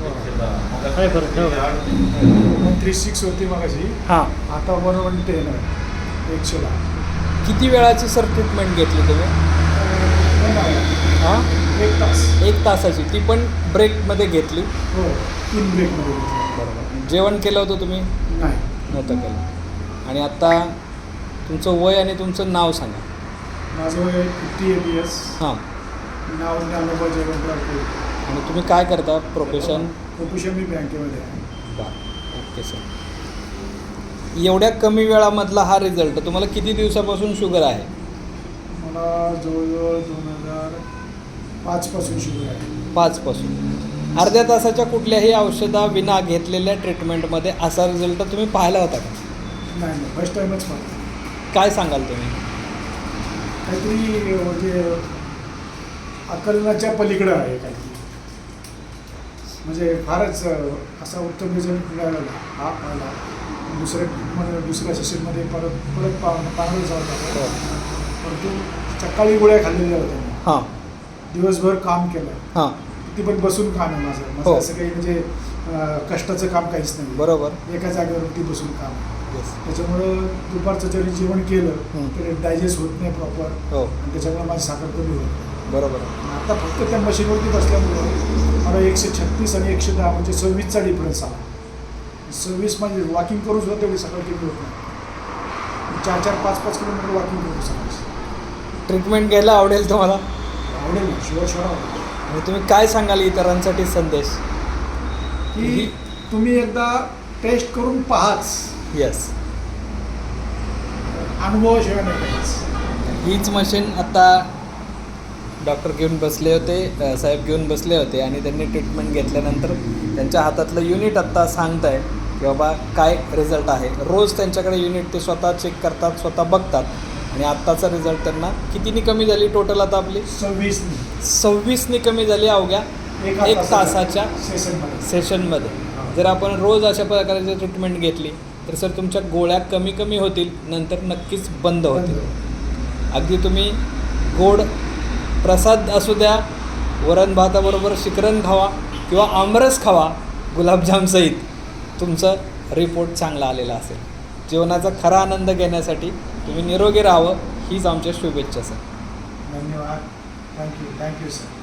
काय फरक three six होती मगाशी. हां. आता वन वन टेन आहे. एकशे दहा. किती वेळाची सर ट्रीटमेंट घेतली तुम्ही. हां? एक तास. एक तासाची. ती पण ब्रेकमध्ये घेतली? हो तीन ब्रेकमध्ये घेतलं. बरोबर. जेवण केलं होतं तुम्ही? नाही. नव्हतं केलं. आणि आता तुमचं वय आणि तुमचं नाव सांगा. माझं वय फिफ्टी एट इयर्स हां. नाव ज्ञानोबा जेवण करतो आणि तुम्ही काय करता? प्रोफेशन प्रोफेशन मी बँकेमध्ये आहे बरं. ओके सर एवढ्या कमी वेळामधला हा रिझल्ट तुम्हाला किती दिवसापासून शुगर आहे? मला जवळजवळ दोन हजार पाचपासून शुगर आहे. पाचपासून अर्ध्या तासाच्या कुठल्याही औषधा विना घेतलेल्या ट्रीटमेंटमध्ये असा रिझल्ट तुम्ही पाहिला होता का? नाही नाही. फर्स्ट टाईमच पाहिजे काय सांगाल तुम्ही? काहीतरी म्हणजे आकलनाच्या पलीकडं आहे काहीतरी. म्हणजे फारच असा उत्तम रिझल्ट मिळाला हा आला दुसऱ्या दुसऱ्या सेशनमध्ये परत परत पाहणं जात परंतु सकाळी गोळ्या खाल्लेल्या होत्या. हां. दिवसभर काम केलं. हां. किती पण बसून काम आहे माझं हो. माझं असं काही म्हणजे कष्टाचं काम काहीच नाही. बरोबर. एका जागेवरती बसून काम. त्याच्यामुळं दुपारचं जरी जेवण केलं हं. तरी डायजेस्ट होत नाही प्रॉपर हो. आणि त्याच्यामुळे माझी साखर कमी होत नाही. बरोबर. आता फक्त त्या मशीनवरती बसल्यामुळं मला एकशे छत्तीस आणि एकशे दहा म्हणजे सव्वीसचा डिफरन्स आला सव्वीस म्हणजे वॉकिंग करू सुद्धा तेवढी सकाळ कमी होत नाही. चार चार पाच पाच किलोमीटर वॉकिंग करतो सकाळची ट्रीटमेंट घ्यायला आवडेल तुम्हाला? आवडेल ना शिवर शिवर आवडेल. तुम्ही काय सांगाल इतरांसाठी संदेश? की तुम्ही एकदा टेस्ट करून पाहाच. येस अनुभवाशिवाय नाही हीच मशीन आता डॉक्टर घेऊन बसले होते साहेब घेऊन बसले होते आणि त्यांनी ट्रीटमेंट घेतल्यानंतर त्यांच्या हातातलं युनिट आत्ता सांगत आहे की बाबा काय रिझल्ट आहे. रोज त्यांच्याकडे युनिट ते स्वतः चेक करतात स्वतः बघतात आणि आत्ताचा रिझल्ट त्यांना कितीनी कमी झाली टोटल आता आपली? सव्वीस सव्वीसनी कमी झाली अवघ्या एका तासाच्या सेशनमध्ये सेशनमध्ये जर आपण रोज अशा प्रकारची ट्रीटमेंट घेतली तर सर तुमच्या गोळ्या कमी कमी होतील नंतर नक्कीच बंद होतील. अगदी तुम्ही गोड प्रसाद असू द्या वरण भाताबरोबर शिकरण खावा किंवा आमरस खावा गुलाबजामसहित तुमचं रिपोर्ट चांगला आलेला असेल. जीवनाचा खरा आनंद घेण्यासाठी तुम्ही निरोगी राहावं हीच आमच्या शुभेच्छा सर. धन्यवाद. Thank you thank you sir